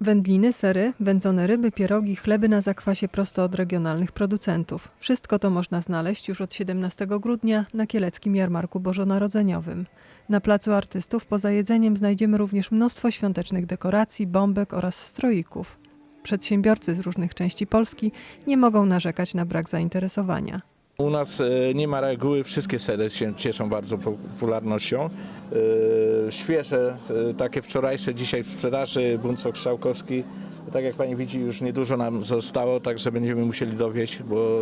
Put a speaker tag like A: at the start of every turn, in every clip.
A: Wędliny, sery, wędzone ryby, pierogi, chleby na zakwasie prosto od regionalnych producentów. Wszystko to można znaleźć już od 17 grudnia na Kieleckim Jarmarku Bożonarodzeniowym. Na Placu Artystów poza jedzeniem znajdziemy również mnóstwo świątecznych dekoracji, bombek oraz stroików. Przedsiębiorcy z różnych części Polski nie mogą narzekać na brak zainteresowania.
B: U nas e, nie ma reguły, wszystkie sery się cieszą bardzo popularnością. E, Świeże, e, takie wczorajsze, dzisiaj w sprzedaży, buncok strzałkowski. Tak jak pani widzi, już niedużo nam zostało, także będziemy musieli dowieść, bo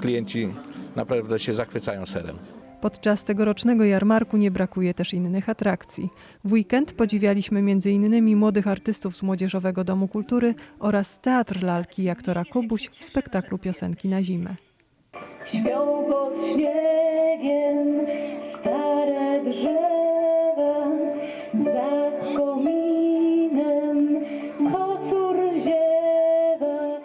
B: klienci naprawdę się zachwycają serem.
A: Podczas tegorocznego jarmarku nie brakuje też innych atrakcji. W weekend podziwialiśmy m.in. młodych artystów z Młodzieżowego Domu Kultury oraz Teatr Lalki i aktora Kubuś w spektaklu Piosenki na zimę.
C: Śpią pod śniegiem stare drzewa, za kominem kocur ziewa.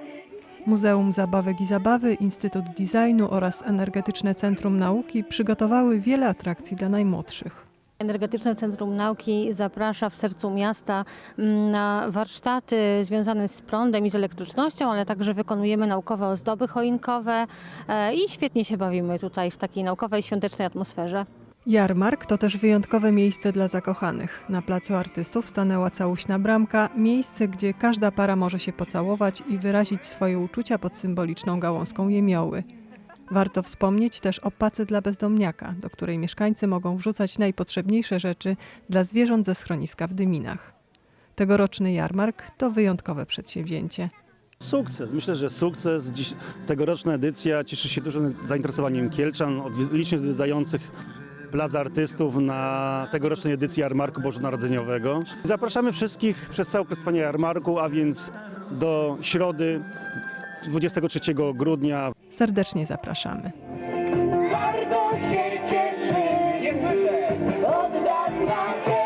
A: Muzeum Zabawek i Zabawy, Instytut Designu oraz Energetyczne Centrum Nauki przygotowały wiele atrakcji dla najmłodszych.
D: Energetyczne Centrum Nauki zaprasza w sercu miasta mm, na warsztaty związane z prądem i z elektrycznością, ale także wykonujemy naukowe ozdoby choinkowe e, i świetnie się bawimy tutaj w takiej naukowej, świątecznej atmosferze.
A: Jarmark to też wyjątkowe miejsce dla zakochanych. Na Placu Artystów stanęła całuśna bramka, miejsce, gdzie każda para może się pocałować i wyrazić swoje uczucia pod symboliczną gałązką jemioły. Warto wspomnieć też o pace dla bezdomniaka, do której mieszkańcy mogą wrzucać najpotrzebniejsze rzeczy dla zwierząt ze schroniska w Dyminach. Tegoroczny jarmark to wyjątkowe przedsięwzięcie.
E: Sukces. Myślę, że sukces. Dziś tegoroczna edycja cieszy się dużym zainteresowaniem Kielczan, od licznie zwiedzających plac artystów na tegorocznej edycji Jarmarku Bożonarodzeniowego. Zapraszamy wszystkich przez całe trwanie Jarmarku, a więc do środy 23 grudnia
A: Serdecznie zapraszamy.
C: Bardzo się czekamy, lecz twoje